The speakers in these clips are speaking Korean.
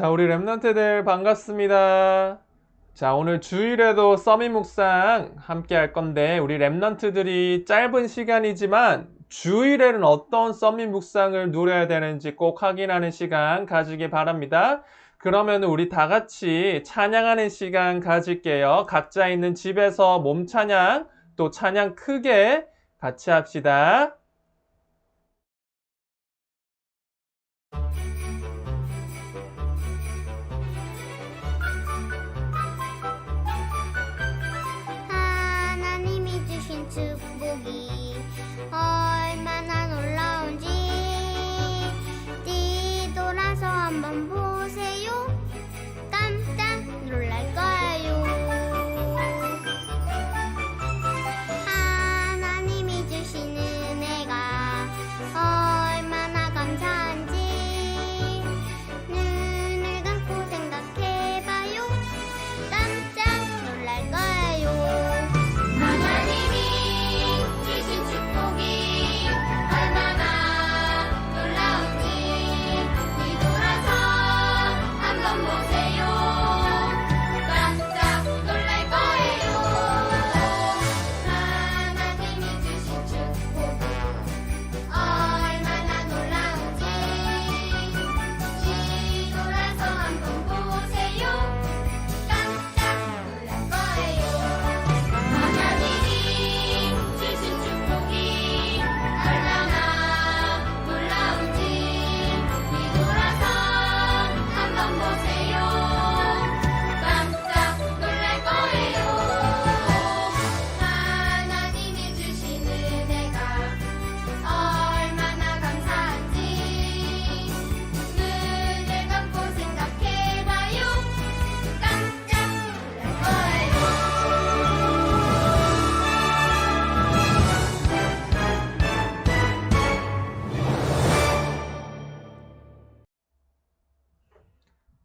자, 우리 랩런트들 반갑습니다. 자, 오늘 주일에도 서밋 묵상 함께 할 건데, 우리 랩런트들이 짧은 시간이지만 주일에는 어떤 서밋 묵상을 누려야 되는지 꼭 확인하는 시간 가지기 바랍니다. 그러면 우리 다 같이 찬양하는 시간 가질게요. 각자 있는 집에서 몸 찬양, 또 찬양 크게 같이 합시다. 축복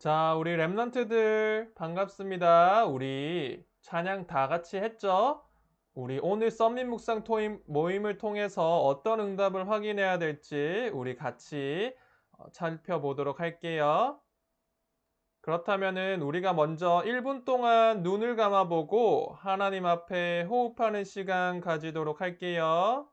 자, 우리 랩런트들 반갑습니다. 우리 찬양 다 같이 했죠? 우리 오늘 썸밋 묵상 모임을 통해서 어떤 응답을 확인해야 될지 우리 같이 어, 살펴보도록 할게요. 그렇다면은 우리가 먼저 1분 동안 눈을 감아보고 하나님 앞에 호흡하는 시간 가지도록 할게요.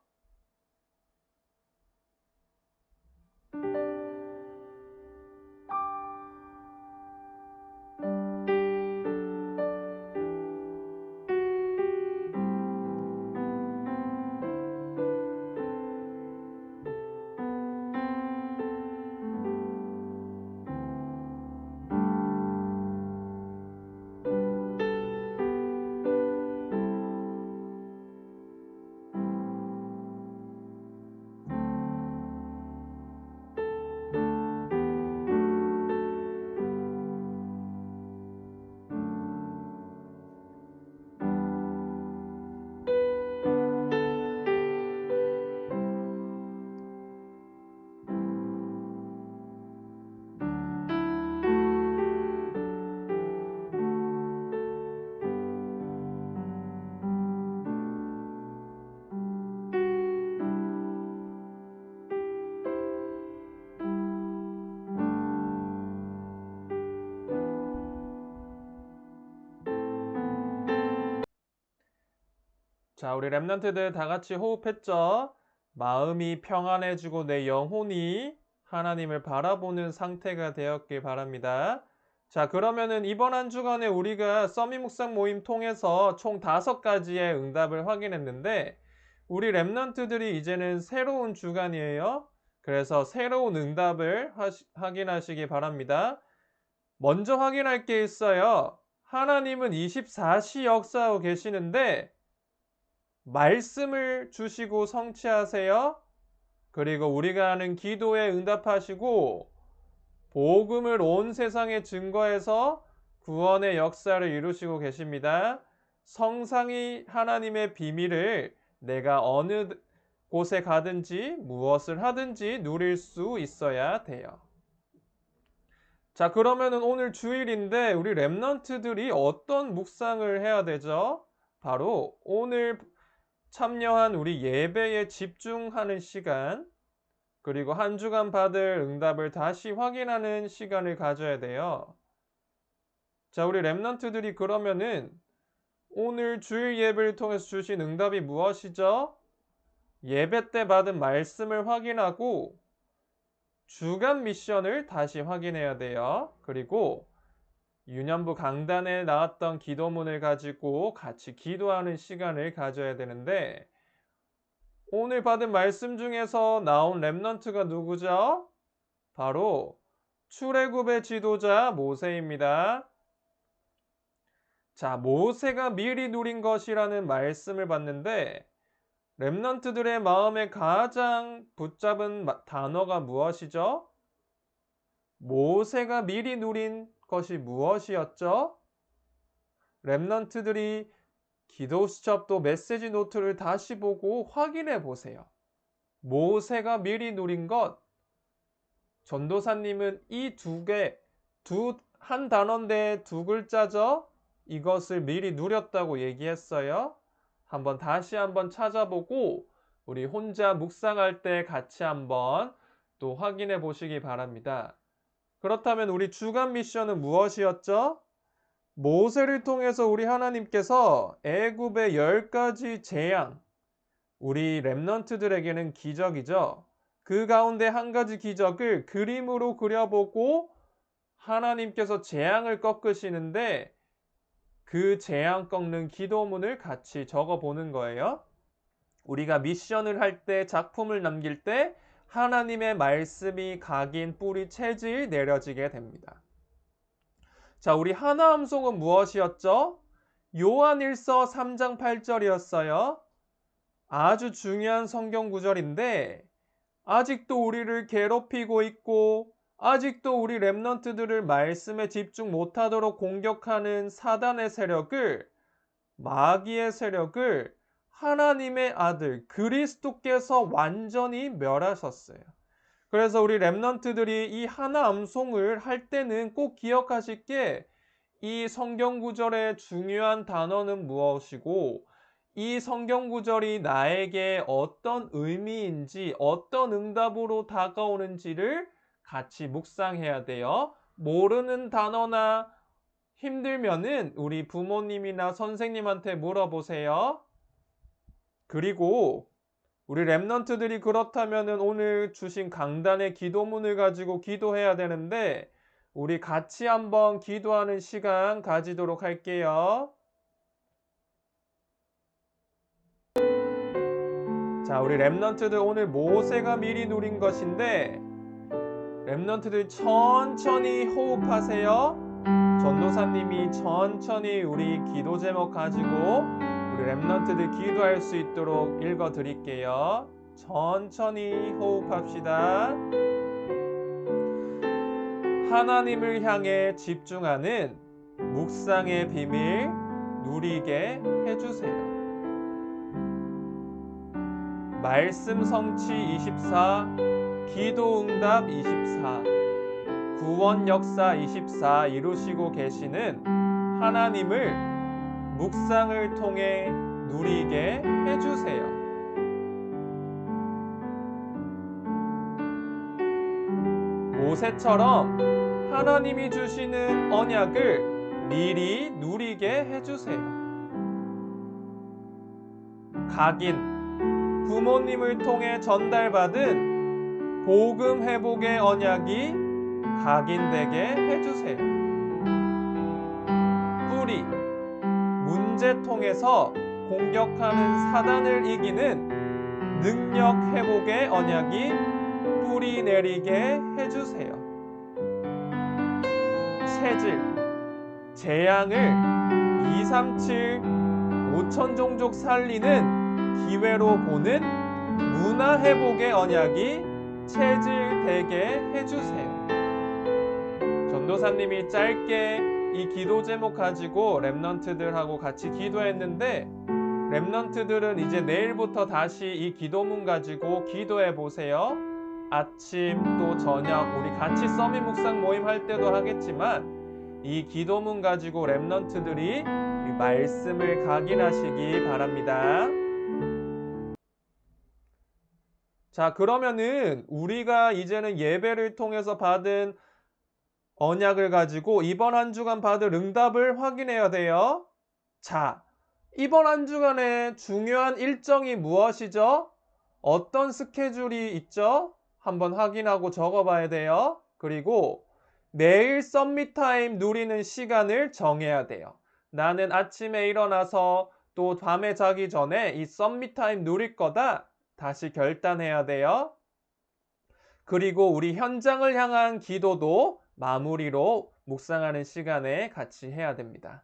자, 우리 랩런트들 다 같이 호흡했죠? 마음이 평안해지고 내 영혼이 하나님을 바라보는 상태가 되었길 바랍니다. 자, 그러면은 이번 한 주간에 우리가 서밋 묵상 모임 통해서 총 다섯 가지의 응답을 확인했는데, 우리 랩런트들이 이제는 새로운 주간이에요. 그래서 새로운 응답을 하시- 확인하시기 바랍니다. 먼저 확인할 게 있어요. 하나님은 24시 역사하고 계시는데, 말씀을 주시고 성취하세요. 그리고 우리가 하는 기도에 응답하시고 복음을 온 세상에 증거해서 구원의 역사를 이루시고 계십니다. 성상이 하나님의 비밀을 내가 어느 곳에 가든지 무엇을 하든지 누릴 수 있어야 돼요. 자, 그러면은 오늘 주일인데 우리 랩런트들이 어떤 묵상을 해야 되죠? 바로 오늘 참여한 우리 예배에 집중하는 시간, 그리고 한 주간 받을 응답을 다시 확인하는 시간을 가져야 돼요. 자, 우리 랩런트들이 그러면은 오늘 주일 예배를 통해서 주신 응답이 무엇이죠? 예배 때 받은 말씀을 확인하고 주간 미션을 다시 확인해야 돼요. 그리고 유년부 강단에 나왔던 기도문을 가지고 같이 기도하는 시간을 가져야 되는데 오늘 받은 말씀 중에서 나온 랩넌트가 누구죠? 바로 출애굽의 지도자 모세입니다. 자, 모세가 미리 누린 것이라는 말씀을 봤는데 랩넌트들의 마음에 가장 붙잡은 마- 단어가 무엇이죠? 모세가 미리 누린 것이 무엇이었죠? 랩넌트들이 기도 수첩도 메시지 노트를 다시 보고 확인해 보세요. 모세가 미리 누린 것, 전도사님은 이 두 개, 두, 한 단어인데 두 글자죠? 이것을 미리 누렸다고 얘기했어요. 한번 다시 한번 찾아보고 우리 혼자 묵상할 때 같이 한번 또 확인해 보시기 바랍니다. 그렇다면 우리 주간 미션은 무엇이었죠? 모세를 통해서 우리 하나님께서 애굽의 열 가지 재앙, 우리 랩넌트들에게는 기적이죠. 그 가운데 한 가지 기적을 그림으로 그려보고 하나님께서 재앙을 꺾으시는데 그 재앙 꺾는 기도문을 같이 적어 보는 거예요. 우리가 미션을 할 때 작품을 남길 때 하나님의 말씀이 각인 뿌리 체질 내려지게 됩니다. 자, 우리 하나함송은 무엇이었죠? 요한일서 3장 8절이었어요. 아주 중요한 성경 구절인데 아직도 우리를 괴롭히고 있고 아직도 우리 랩넌트들을 말씀에 집중 못하도록 공격하는 사단의 세력을 마귀의 세력을 하나님의 아들 그리스도께서 완전히 멸하셨어요. 그래서 우리 랩넌트들이 이 하나 암송을 할 때는 꼭 기억하실 게 이 성경 구절의 중요한 단어는 무엇이고 이 성경 구절이 나에게 어떤 의미인지 어떤 응답으로 다가오는지를 같이 묵상해야 돼요. 모르는 단어나 힘들면은 우리 부모님이나 선생님한테 물어보세요. 그리고 우리 랩넌트들이 그렇다면은 오늘 주신 강단의 기도문을 가지고 기도해야 되는데 우리 같이 한번 기도하는 시간 가지도록 할게요. 자, 우리 랩넌트들 오늘 모세가 미리 누린 것인데 랩넌트들 천천히 호흡하세요. 전도사님이 천천히 우리 기도 제목 가지고 우리 랩넌트들 기도할 수 있도록 읽어 드릴게요. 천천히 호흡합시다. 하나님을 향해 집중하는 묵상의 비밀 누리게 해주세요. 말씀 성취 24, 기도 응답 24, 구원 역사 24 이루시고 계시는 하나님을 묵상을 통해 누리게 해주세요. 모세처럼 하나님이 주시는 언약을 미리 누리게 해주세요. 각인, 부모님을 통해 전달받은 복음 회복의 언약이 각인되게 해주세요. 뿌리, 문제 통해서 공격하는 사단을 이기는 능력 회복의 언약이 뿌리 내리게 해주세요. 체질, 재앙을 237, 5천 종족 살리는 기회로 보는 문화 회복의 언약이 체질 되게 해주세요. 전도사님이 짧게 이 기도 제목 가지고 랩넌트들하고 같이 기도했는데 랩넌트들은 이제 내일부터 다시 이 기도문 가지고 기도해 보세요. 아침 또 저녁 우리 같이 서밋 묵상 모임 할 때도 하겠지만 이 기도문 가지고 랩넌트들이 이 말씀을 각인하시기 바랍니다. 자, 그러면은 우리가 이제는 예배를 통해서 받은 언약을 가지고 이번 한 주간 받을 응답을 확인해야 돼요. 자, 이번 한 주간의 중요한 일정이 무엇이죠? 어떤 스케줄이 있죠? 한번 확인하고 적어봐야 돼요. 그리고 매일 썸밋 타임 누리는 시간을 정해야 돼요. 나는 아침에 일어나서 또 밤에 자기 전에 이 썸밋 타임 누릴 거다. 다시 결단해야 돼요. 그리고 우리 현장을 향한 기도도 마무리로 묵상하는 시간에 같이 해야 됩니다.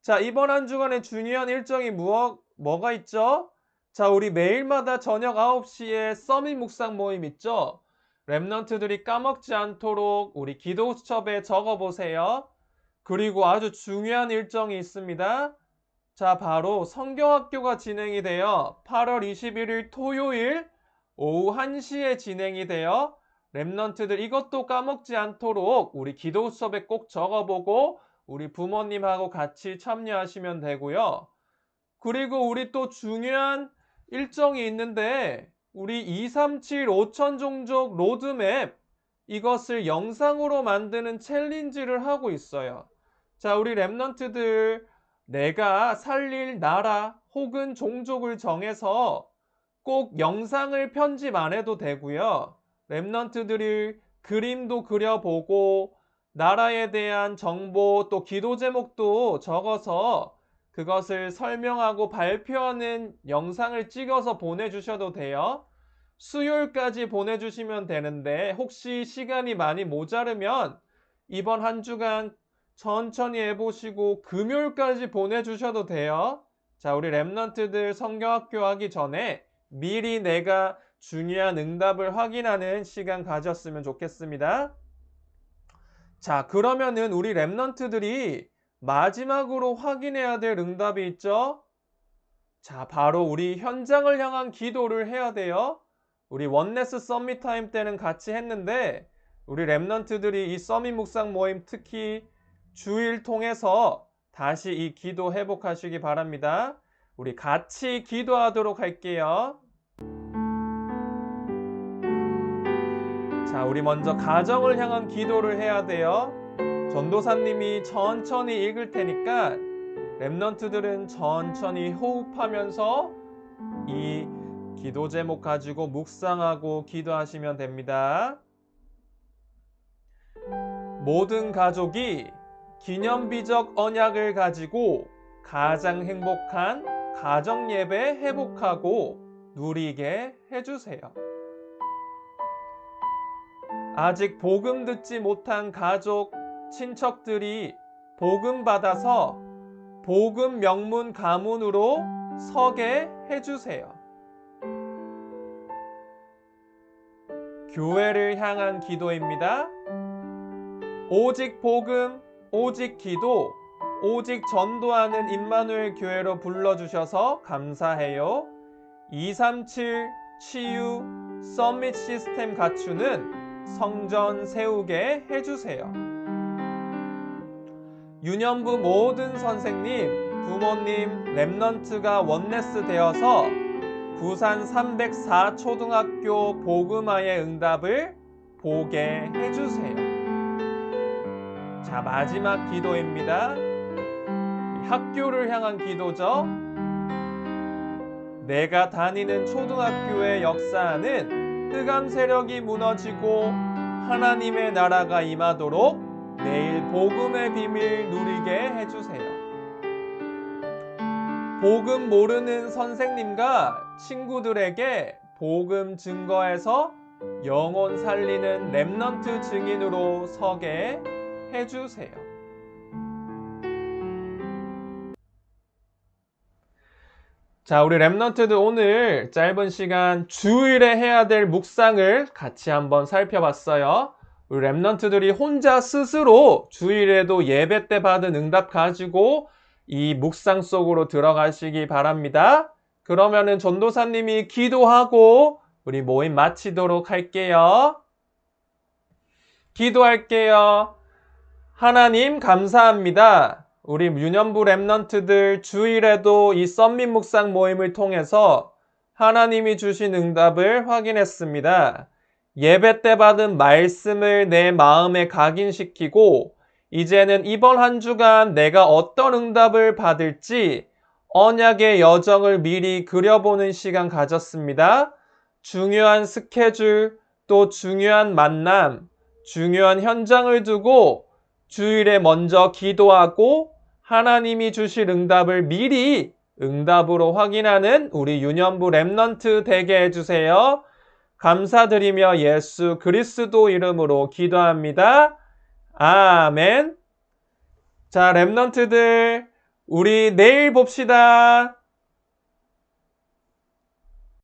자, 이번 한 주간의 중요한 일정이 무엇, 뭐가 있죠? 자, 우리 매일마다 저녁 9시에 서밋 묵상 모임 있죠? 랩넌트들이 까먹지 않도록 우리 기도 수첩에 적어 보세요. 그리고 아주 중요한 일정이 있습니다. 자, 바로 성경학교가 진행이 되어 8월 21일 토요일 오후 1시에 진행이 되어 랩넌트들 이것도 까먹지 않도록 우리 기도 수업에 꼭 적어보고 우리 부모님하고 같이 참여하시면 되고요. 그리고 우리 또 중요한 일정이 있는데 우리 237 5천 종족 로드맵 이것을 영상으로 만드는 챌린지를 하고 있어요. 자, 우리 랩넌트들 내가 살릴 나라 혹은 종족을 정해서 꼭 영상을 편집 안 해도 되고요. 랩넌트들이 그림도 그려보고 나라에 대한 정보 또 기도 제목도 적어서 그것을 설명하고 발표하는 영상을 찍어서 보내주셔도 돼요. 수요일까지 보내주시면 되는데 혹시 시간이 많이 모자르면 이번 한 주간 천천히 해보시고 금요일까지 보내주셔도 돼요. 자, 우리 랩넌트들 성경학교 하기 전에 미리 내가 중요한 응답을 확인하는 시간 가졌으면 좋겠습니다. 자, 그러면은 우리 랩넌트들이 마지막으로 확인해야 될 응답이 있죠? 자, 바로 우리 현장을 향한 기도를 해야 돼요. 우리 원네스 썸밋 타임 때는 같이 했는데 우리 랩넌트들이 이 서밋 묵상 모임 특히 주일 통해서 다시 이 기도 회복하시기 바랍니다. 우리 같이 기도하도록 할게요. 자, 우리 먼저 가정을 향한 기도를 해야 돼요. 전도사님이 천천히 읽을 테니까 랩넌트들은 천천히 호흡하면서 이 기도 제목 가지고 묵상하고 기도하시면 됩니다. 모든 가족이 기념비적 언약을 가지고 가장 행복한 가정 예배 회복하고 누리게 해주세요. 아직 복음 듣지 못한 가족, 친척들이 복음 받아서 복음 명문 가문으로 서게 해주세요. 교회를 향한 기도입니다. 오직 복음, 오직 기도, 오직 전도하는 임마누엘 교회로 불러주셔서 감사해요. 237 치유 서밋 시스템 갖추는 성전 세우게 해주세요. 유년부 모든 선생님, 부모님, 랩넌트가 원네스 되어서 부산 304 초등학교 복음화의 응답을 보게 해주세요. 자, 마지막 기도입니다. 학교를 향한 기도죠. 내가 다니는 초등학교의 역사는 흑암 세력이 무너지고 하나님의 나라가 임하도록 내일 복음의 비밀 누리게 해주세요. 복음 모르는 선생님과 친구들에게 복음 증거해서 영혼 살리는 랩넌트 증인으로 서게 해주세요. 자, 우리 랩넌트들 오늘 짧은 시간 주일에 해야 될 묵상을 같이 한번 살펴봤어요. 우리 랩넌트들이 혼자 스스로 주일에도 예배 때 받은 응답 가지고 이 묵상 속으로 들어가시기 바랍니다. 그러면은 전도사님이 기도하고 우리 모임 마치도록 할게요. 기도할게요. 하나님 감사합니다. 우리 유년부 랩넌트들 주일에도 이 썸밋 묵상 모임을 통해서 하나님이 주신 응답을 확인했습니다. 예배 때 받은 말씀을 내 마음에 각인시키고 이제는 이번 한 주간 내가 어떤 응답을 받을지 언약의 여정을 미리 그려보는 시간 가졌습니다. 중요한 스케줄, 또 중요한 만남, 중요한 현장을 두고 주일에 먼저 기도하고 하나님이 주실 응답을 미리 응답으로 확인하는 우리 유년부 랩넌트 되게 해주세요. 감사드리며 예수 그리스도 이름으로 기도합니다. 아멘. 자, 랩넌트들, 우리 내일 봅시다.